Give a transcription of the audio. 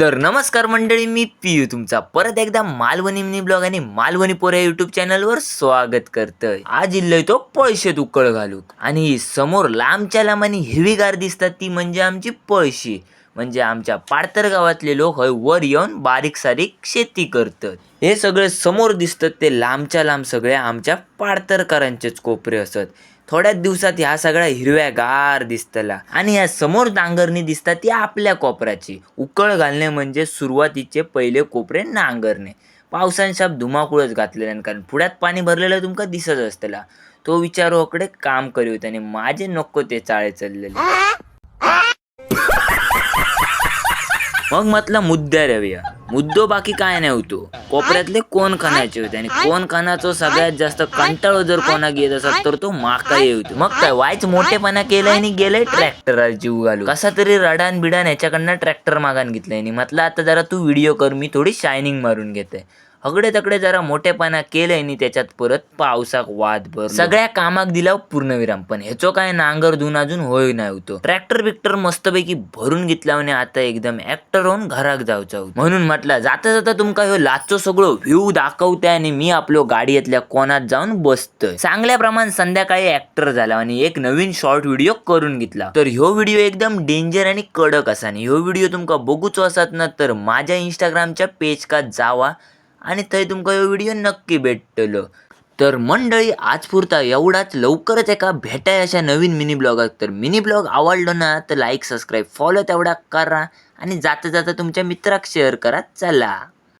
तर नमस्कार मंडळी मी पियू तुमचा. परत एकदा मालवणी मिनी ब्लॉग आणि मालवणी पोर या युट्यूब चॅनलवर स्वागत करतोय. आज इल्लोय तो पळशेत उकळ घालूक आणि समोर लांबच्या लांब आणि हिरवीगार दिसतात ती म्हणजे आमची पळशी. म्हणजे आमच्या पाडतर गावातले लोक हय वर येऊन बारीक सारीक शेती करतात. हे सगळे समोर दिसतात ते लांबच्या लांब सगळे आमच्या पाडतरकारांचेच कोपरे असत. थोड्याच दिवसात ह्या सगळ्या हिरव्यागार दिसतला. आणि ह्या समोर नांगरणी दिसतात ती आपल्या कोपऱ्याची. उकळ घालणे म्हणजे सुरुवातीचे पहिले कोपरे नांगरणे. पावसान शाप धुमाकूळच घातलेल्यान कारण पुढ्यात पाणी भरलेलं तुमका दिसत असतला. तो विचारोकडे काम करीत आणि माझे नको ते चाळे चाललेले. मग म्हटलं मुद्द्या रव्या. मुद्दो बाकी काय नाही होतो कोपऱ्यातले कोण खाण्याचे होते? आणि कोण खानाचो सगळ्यात जास्त कंटाळो जर कोणाक येत असत तर तो माका येतो मग काय वायच मोठेपणा केलाय आणि गेलाय ट्रॅक्टरला जीव घालू कसा तरी रडान बिडान याच्याकडनं ट्रॅक्टर मागान घेतलाय. आणि म्हटलं आता जरा तू व्हिडिओ कर मी थोडी शायनिंग मारून घेते. हगडे तकडे जरा मोठेपणा केलंय आणि त्याच्यात परत पावसाक वाद भर सगळ्या कामाक दिला पूर्णविराम. पण ह्याचो काय नांगर धुन अजून होय नाही होतो. ट्रॅक्टर बिक्टर मस्तपैकी भरून घेतला आणि आता एकदम ऍक्टर होऊन घराक जाऊचा म्हणून म्हटलं जाता जाता तुमका ह्यो लाचो सगळं व्ह्यू दाखवताय आणि मी आपलो गाडीतल्या कोणात जाऊन बसतोय. चांगल्याप्रमाण संध्याकाळी ऍक्टर झाला आणि एक नवीन शॉर्ट व्हिडिओ करून घेतला. तर ह्यो व्हिडिओ एकदम डेंजर आणि कडक असा आणि ह्यो व्हिडिओ तुमका बघूचो असत ना तर माझ्या इंस्टाग्रामच्या पेज का जावा. आणि थंय तुमकां ह्यो व्हिडिओ नक्की भेटतलो. तर मंडळी आज पुरता एवढाच. लवकरच एका भेटाय अशा नवीन मिनी ब्लॉगात. तर मिनी ब्लॉग आवडलो ना तर लाईक सबस्क्राईब फॉलो तेवढा करा. आणि जाता जाता तुमच्या मित्राक शेअर करा. चला.